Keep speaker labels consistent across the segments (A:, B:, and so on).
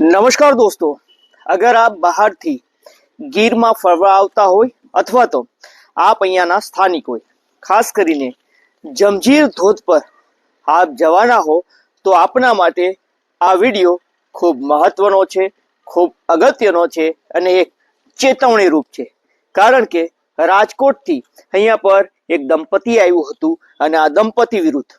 A: નમસ્કાર દોસ્તો. અગર આપ બહારથી ગીરમાં ફરવા આવતા હોય અથવા તો આપ અહીંયાના સ્થાનિક હોય, ખાસ કરીને જમજીર ધોધ પર આપ જવાના હો, તો આપના માટે આ વીડિયો ખૂબ મહત્વનો છે, ખૂબ અગત્યનો છે અને એક ચેતવણી રૂપ છે. કારણ કે રાજકોટથી અહીંયા પર એક દંપતી આવ્યું હતું અને આ દંપતી વિરુદ્ધ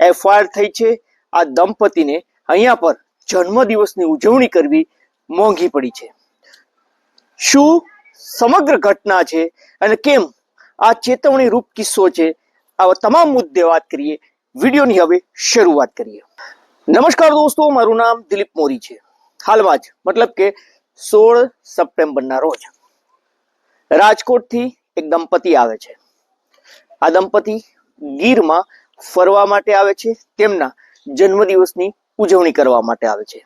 A: એફઆઈઆર થઈ છે. આ દંપતીને અહીંયા પર જન્મદિવસની ઉજવણી કરવી મોંઘી પડી છે. શું સમગ્ર ઘટના છે અને કેમ આ ચેતવણી રૂપ કિસ્સો છે? આવા તમામ મુદ્દે વાત કરીએ. વિડીયોની હવે શરૂઆત કરીએ. નમસ્કાર દોસ્તો, મારું નામ દિલીપ મોરી છે. હાલમાં જ, મતલબ કે સોળ સપ્ટેમ્બરના રોજ રાજકોટથી એક દંપતી આવે છે. આ દંપતી ગીરમાં ફરવા માટે આવે છે. તેમના જન્મદિવસની ઉજવણી કરવા માટે આવે છે.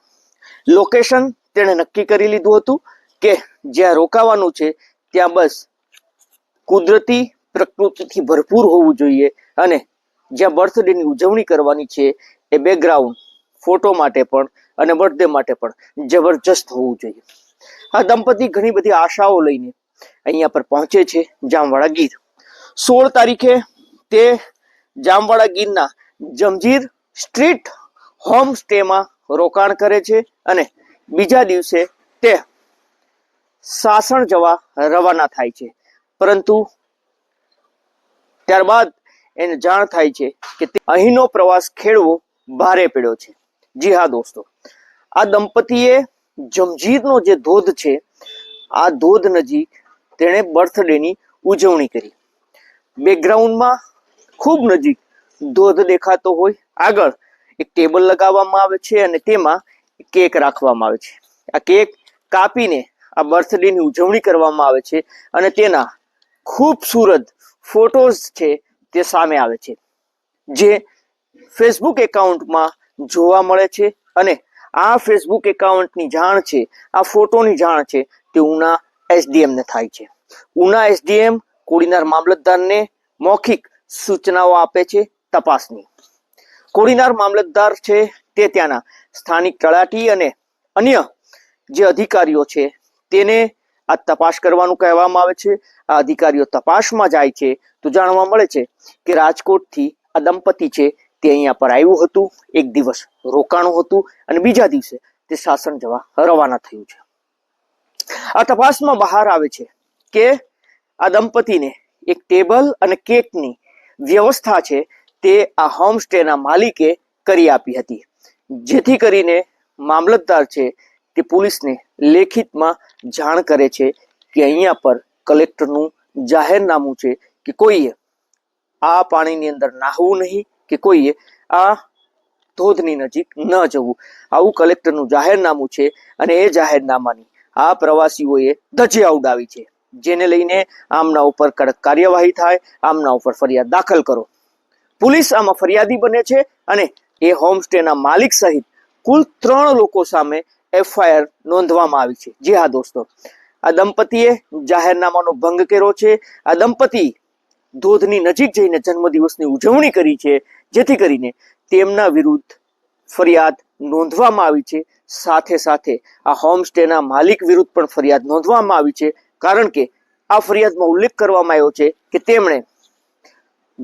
A: લોકેશન તેણે નક્કી કરી લીધું હતું કે જ્યાં રોકાવાનું છે, ત્યાં બસ કુદરતી પ્રકૃતિથી ભરપૂર હોવું જોઈએ અને જ્યાં બર્થડેની ઉજવણી કરવાની છે એ બેકગ્રાઉન્ડ ફોટો માટે પણ અને બર્થડે માટે પણ જબરજસ્ત હોવું જોઈએ. આ દંપતી ઘણી બધી આશાઓ લઈને અહીંયા પર પહોંચે છે જામવાડા ગીર. સોળ તારીખે તે જામવાડા ગીરના જમજીર સ્ટ્રીટ હોમ સ્ટેમાં રોકાણ કરે છે અને બીજા દિવસે તે સાસણ જવા રવાના થાય છે. પરંતુ ત્યારબાદ એને જાણ થાય છે કે અહીંનો પ્રવાસ ખેડવો ભારે પડ્યો છે. જી હા, દોસ્તો. આ દંપતીએ જમજીરનો જે ધોધ છે, આ ધોધ નજીક તેણે બર્થડેની ઉજવણી કરી. બેકગ્રાઉન્ડમાં ખૂબ નજીક ધોધ દેખાતો હોય. આગળ એક ટેબલ લગાવવામાં આવે છે અને તેમાં કેક રાખવામાં આવે છે. આ કેક કાપીને આ બર્થડેની ઉજવણી કરવામાં આવે છે અને તેના ખૂબસૂરત ફોટોઝ છે તે સામે આવે છે. જે ફેસબુક એકાઉન્ટમાં જોવા મળે છે અને આ ફેસબુક એકાઉન્ટની જાણ છે, આ ફોટોની જાણ છે તે ઉના એસડીએમને થાય છે. ઉના એસડીએમ કોડીનાર મામલતદારને મૌખિક સૂચનાઓ આપે છે, તપાસની. કોડીનાર મામલતદાર છે તે ત્યાંના સ્થાનિક તળાટી અને અન્ય જે અધિકારીઓ છે તેને આ તપાસ કરવાનું કહેવામાં આવે છે. આ અધિકારીઓ તપાસમાં જાય છે તો જાણવા મળે છે કે રાજકોટથી આ દંપતી છે તે અહીંયા પર આવ્યું હતું. એક દિવસ રોકાણું હતું અને બીજા દિવસે તે શાસન જવા રવાના થયું છે. આ તપાસમાં બહાર આવે છે કે આ દંપતીને એક ટેબલ અને કેકની વ્યવસ્થા છે તે આ હોમસ્ટેના માલિકે કરી આપી હતી. જેથી કરીને મામલતદાર છે તે પોલીસને લેખિતમાં જાણ કરે છે કે અહીંયા પર કલેક્ટરનું જાહેરનામું છે કે કોઈએ આ પાણીની અંદર નાહવું નહીં, કે કોઈએ આ ધોધની નજીક ન જવું. આવું કલેક્ટરનું જાહેરનામું છે અને એ જાહેરનામાની આ પ્રવાસીઓએ ધજિયા ઉડાવી છે. જેને લઈને આમના ઉપર કડક કાર્યવાહી થાય, આમના ઉપર ફરિયાદ દાખલ કરો. પોલીસ આમાં ફરિયાદી બને છે અને એ હોમસ્ટેના માલિક સહિત કુલ ત્રણ લોકો સામે એફઆઈઆર નોંધવામાં આવી છે. જી હા, દોસ્તો. આ દંપતીએ જાહેરનામાનો ભંગ કર્યો છે. આ દંપતી ધોધની નજીક જઈને જન્મદિવસની ઉજવણી કરી છે, જેથી કરીને તેમના વિરુદ્ધ ફરિયાદ નોંધવામાં આવી છે. સાથે સાથે આ હોમસ્ટેના માલિક વિરુદ્ધ પણ ફરિયાદ નોંધવામાં આવી છે, કારણ કે આ ફરિયાદમાં ઉલ્લેખ કરવામાં આવ્યો છે કે તેમણે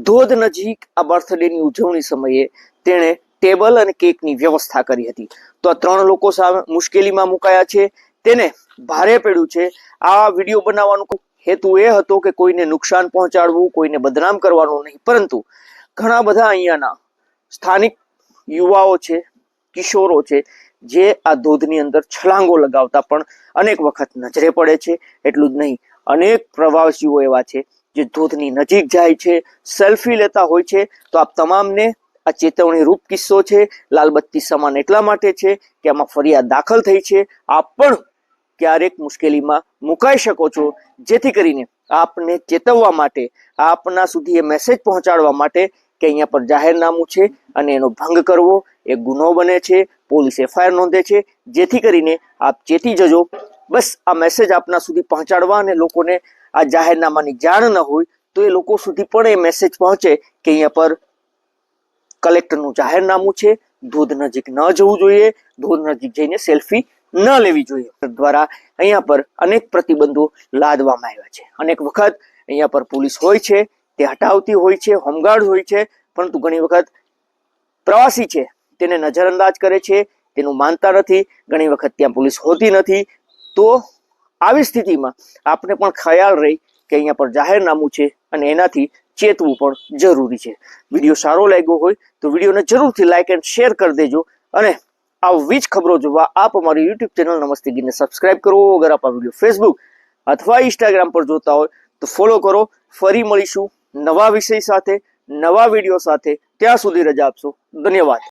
A: ધોધ નજીક આ બર્થડેની ઉજવણી સમયે તેણે ટેબલ અને કેકની વ્યવસ્થા કરી હતી. તો આ ત્રણ લોકો સામે મુશ્કેલીમાં મુકાયા છે. તેને ભારે પડ્યું છે. આ વીડિયો બનાવવાનો હેતુ એ હતો કે કોઈને નુકસાન પહોંચાડવું, કોઈને બદનામ કરવાનું નહીં. પરંતુ ઘણા બધા અહીંયાના સ્થાનિક યુવાઓ છે, કિશોરો છે, જે આ ધોધની અંદર છલાંગો લગાવતા પણ અનેક વખત નજરે પડે છે. એટલું જ નહીં. અનેક પ્રવાસીઓ એવા છે જે ધોધની નજીક જાય છે સેલ્ફી લેતા હોય છે, તો આપ તમામને આ ચેતવણી રૂપ કિસ્સો છે, લાલબત્તી સમાન એટલા માટે છે કે આમાં ફરિયાદ દાખલ થઈ છે. આપ પણ ક્યારેક મુશ્કેલીમાં મુકાઈ શકો છો. જેથી કરીને આપને ચેતવવા માટે, આપના સુધી એ મેસેજ પહોંચાડવા માટે કે અહીંયા પર જાહેરનામું છે અને એનો ભંગ કરવો એ ગુનો બને છે, પોલીસ એફઆઈઆર નોંધે છે. જેથી કરીને આપ ચેતી જજો. બસ આ મેસેજ આપના સુધી પહોંચાડવા અને લોકોને આ જાહેરનામાની જાણ ન હોય તો એ લોકો સુધી પણ એ મેસેજ પહોંચે કે અહીંયા પર કલેક્ટરનું જાહેરનામું છે. ધોધ નજીક ન જવું જોઈએ. ધોધ નજીક જઈને સેલ્ફી ન લેવી જોઈએ. દ્વારા અહીંયા પર અનેક પ્રતિબંધો લાદવામાં આવ્યા છે. અનેક વખત અહીંયા પર પોલીસ હોય છે, તે હટાવતી હોય છે, હોમગાર્ડ હોય છે, પરંતુ ઘણી વખત પ્રવાસી છે, તેને નજરઅંદાજ કરે છે, તેનું માનતા નથી. ઘણી વખત ત્યાં પોલીસ હોતી નથી. તો આવી સ્થિતિમાં આપણે પણ ખ્યાલ રહી કે અહીંયા પર જાહેરનામું છે અને એનાથી ચેતવું પણ જરૂરી છે. વીડિયો સારો લાગ્યો હોય તો વિડીયોને જરૂરથી લાઇક એન્ડ શેર કરી દેજો અને આવી જ ખબરો જોવા આપ અમારી યુટ્યુબ ચેનલ નમસ્તે ગીરને સબસ્ક્રાઇબ કરો. અગર આપ આ વીડિયો ફેસબુક અથવા ઇન્સ્ટાગ્રામ પર જોતા હોય તો ફોલો કરો. ફરી મળીશું નવા વિષય સાથે, નવા વીડિયો સાથે. ત્યાં સુધી રજા આપશો. ધન્યવાદ.